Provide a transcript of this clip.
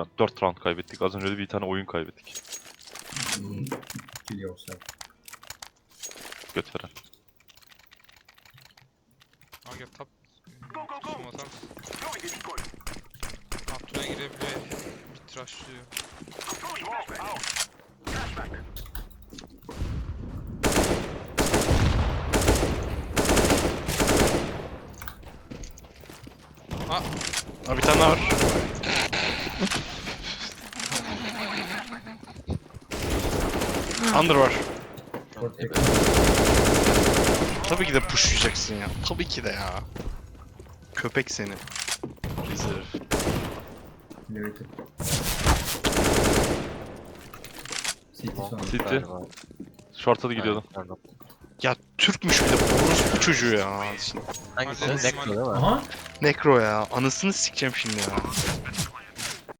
round. 4 round kaybettik. Az önce de bir tane oyun kaybettik. Hmm, Biliyorsa. Göt veren. Top. Zoom atar mısın? Abdur'a girebiliyor. Bir trashlıyor. Ha Abi bir tane daha var. Under var. Tabii ki de pushlayacaksın ya. Tabii ki de ya. Köpek seni. Reserve. Limited. City. City. Short'a da gidiyordum. Ya Türkmüş bir de orospu çocuğu ya. Hangisi? Necro değil mi? Aha. Necro ya. Anasını sikeceğim şimdi ya.